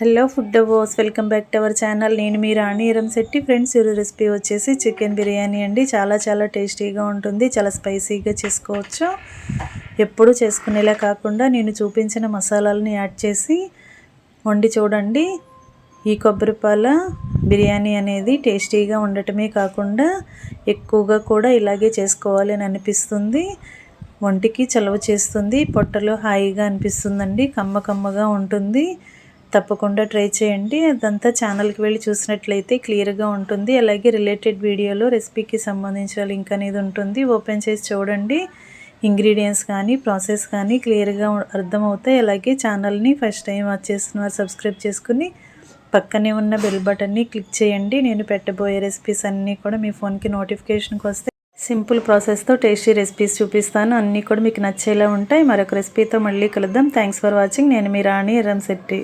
Hello food boss welcome back to our channel. నేను మీ Rani Shetty. Friends ఈరోజు రెసిపీ వచ్చేసి చికెన్ బిర్యానీ అండి. చాలా చాలా టేస్టీగా ఉంటుంది. చాలా స్పైసీగా చేసుకోవచ్చు. ఎప్పుడు చేసుకునేలా కాకుండా నేను చూపించిన మసాలాలని యాడ్ చేసి వండి చూడండి. ఈ కొబ్బరిపాల బిర్యానీ అనేది టేస్టీగా ఉండటమే కాకుండా ఎక్కువగా కూడా ఇలాగే చేసుకోవాలి అని అనిపిస్తుంది. ఒంటికి చలవ చేస్తుంది. పొట్టలో హాయిగా అనిపిస్తుందండి. కమ్మ కమ్మగా ఉంటుంది. తప్పకుండా ట్రై చేయండి. అదంతా ఛానల్కి వెళ్ళి చూసినట్లయితే క్లియర్గా ఉంటుంది. అలాగే రిలేటెడ్ వీడియోలో రెసిపీకి సంబంధించిన లింక్ అనేది ఉంటుంది. ఓపెన్ చేసి చూడండి. ఇంగ్రీడియంట్స్ కానీ ప్రాసెస్ కానీ క్లియర్గా అర్థమవుతాయి. అలాగే ఛానల్ని ఫస్ట్ టైం వచ్చేస్తున్నారు సబ్స్క్రైబ్ చేసుకుని పక్కనే ఉన్న బెల్ బటన్ని క్లిక్ చేయండి. నేను పెట్టబోయే రెసిపీస్ అన్నీ కూడా మీ ఫోన్కి నోటిఫికేషన్కి వస్తే సింపుల్ ప్రాసెస్తో టేస్టీ రెసిపీస్ చూపిస్తాను. అన్నీ కూడా మీకు నచ్చేలా ఉంటాయి. మరొక రెసిపీతో మళ్ళీ కలుద్దాం. Thanks for watching. నేను మీ రాణి ఎర్రంశెట్టి